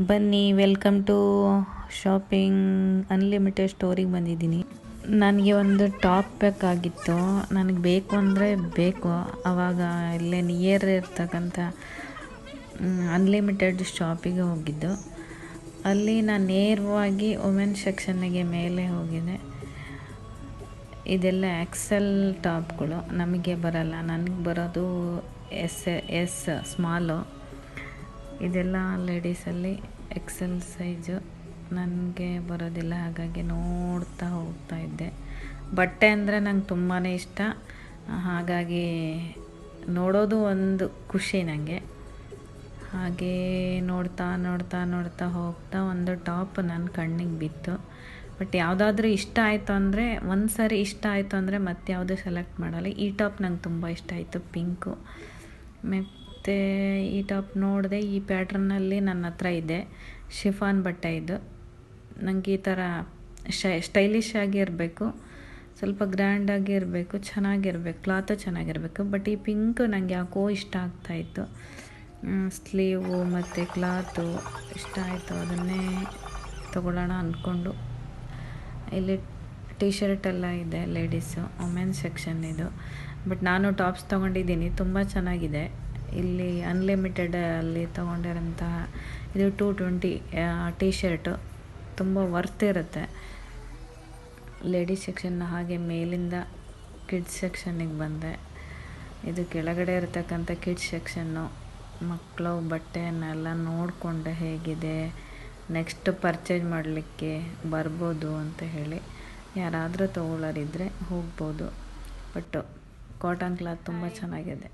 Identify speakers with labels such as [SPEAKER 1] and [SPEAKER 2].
[SPEAKER 1] ಬನ್ನಿ welcome to shopping unlimited ಸ್ಟೋರಿಗೆ ಬಂದಿದ್ದೀನಿ. ನನಗೆ ಒಂದು ಟಾಪ್ ಬೇಕಾಗಿತ್ತು. ನನಗೆ ಬೇಕು ಅಂದರೆ ಬೇಕು. ಆವಾಗ ಇಲ್ಲೇ ನಿಯರ್ ಇರ್ತಕ್ಕಂಥ ಅನ್ಲಿಮಿಟೆಡ್ ಶಾಪಿಗೆ ಹೋಗಿದ್ದು. ಅಲ್ಲಿ ನಾನು ನೇರವಾಗಿ ವುಮೆನ್ ಸೆಕ್ಷನ್ನಿಗೆ ಮೇಲೆ ಹೋಗಿದೆ ಇದೆಲ್ಲ ಎಕ್ಸೆಲ್ ಟಾಪ್ಗಳು ನಮಗೆ ಬರಲ್ಲ. ನನಗೆ ಬರೋದು ಎಸ್ ಎಸ್ ಸ್ಮಾಲು ಇದೆಲ್ಲ ಲೇಡೀಸಲ್ಲಿ ಎಕ್ಸೆಲ್ ಸೈಜು. ನನಗೆ ಬರೋದಿಲ್ಲ, ಹಾಗಾಗಿ ನೋಡ್ತಾ ಹೋಗ್ತಾ ಇದ್ದೆ. ಬಟ್ಟೆ ಅಂದರೆ ನಂಗೆ ತುಂಬಾ ಇಷ್ಟ. ಹಾಗಾಗಿ ನೋಡೋದು ಒಂದು ಖುಷಿ ನನಗೆ ಹಾಗೇ ನೋಡ್ತಾ ನೋಡ್ತಾ ನೋಡ್ತಾ ಹೋಗ್ತಾ ಒಂದು ಟಾಪ್ ನನ್ನ ಕಣ್ಣಿಗೆ ಬಿತ್ತು. ಬಟ್ ಯಾವುದಾದ್ರೂ ಇಷ್ಟ ಆಯಿತು ಅಂದರೆ ಒಂದು ಸಾರಿ ಇಷ್ಟ ಆಯಿತು ಅಂದರೆ ಮತ್ತೆ ಯಾವುದೂ ಸೆಲೆಕ್ಟ್ ಮಾಡಲ್ಲ. ಈ ಟಾಪ್ ನಂಗೆ ತುಂಬ ಇಷ್ಟ ಆಯಿತು, ಪಿಂಕು. ಮತ್ತು ಈ ಟಾಪ್ ನೋಡಿದೆ ಈ ಪ್ಯಾಟ್ರನ್ನಲ್ಲಿ ನನ್ನ ಹತ್ರ ಇದೆ. ಶಿಫಾನ್ ಬಟ್ಟೆ ಇದು. ನನಗೆ ಈ ಥರ ಶೈ ಸ್ಟೈಲಿಶ್ ಆಗಿರಬೇಕು ಸ್ವಲ್ಪ ಗ್ರ್ಯಾಂಡಾಗಿ ಇರಬೇಕು, ಚೆನ್ನಾಗಿರ್ಬೇಕು ಕ್ಲಾತು ಚೆನ್ನಾಗಿರಬೇಕು. ಬಟ್ ಈ ಪಿಂಕ್ ನನಗೆ ಯಾಕೋ ಇಷ್ಟ ಆಗ್ತಾಯಿತ್ತು ಸ್ಲೀವು ಮತ್ತು ಕ್ಲಾತು ಇಷ್ಟ ಆಯಿತು. ಅದನ್ನೇ ತಗೊಳ್ಳೋಣ ಅಂದ್ಕೊಂಡು ಇಲ್ಲಿ ಟಿ ಶರ್ಟ್ ಎಲ್ಲ ಇದೆ ಲೇಡೀಸು ವುಮೆನ್ ಸೆಕ್ಷನ್ ಇದು. ಬಟ್ ನಾನು ಟಾಪ್ಸ್ ತೊಗೊಂಡಿದ್ದೀನಿ. ತುಂಬ ಚೆನ್ನಾಗಿದೆ. ಇಲ್ಲಿ ಅನ್ಲಿಮಿಟೆಡ್ ಅಲ್ಲಿ ತೊಗೊಂಡಿರೋಂತಹ ಇದು ಟೂ ಟ್ವೆಂಟಿ ಟಿ ಶರ್ಟು ತುಂಬ ವರ್ತ್ ಇರುತ್ತೆ. ಲೇಡೀಸ್ ಸೆಕ್ಷನ್ ಹಾಗೆ ಮೇಲಿಂದ ಕಿಡ್ಸ್ ಸೆಕ್ಷನ್ನಿಗೆ ಬಂದೆ. ಇದು ಕೆಳಗಡೆ ಇರತಕ್ಕಂಥ ಕಿಡ್ಸ್ ಸೆಕ್ಷನ್ನು ಮಕ್ಕಳು, ಬಟ್ಟೆಯನ್ನೆಲ್ಲ ನೋಡಿಕೊಂಡು ಹೇಗಿದೆ ನೆಕ್ಸ್ಟ್ ಪರ್ಚೇಸ್ ಮಾಡಲಿಕ್ಕೆ ಬರ್ಬೋದು ಅಂತ ಹೇಳಿ. ಯಾರಾದರೂ ತೊಗೊಳ್ಳೋರಿದ್ದರೆ ಹೋಗ್ಬೋದು. ಬಟ್ ಕಾಟನ್ ಕ್ಲಾತ್ ತುಂಬ ಚೆನ್ನಾಗಿದೆ.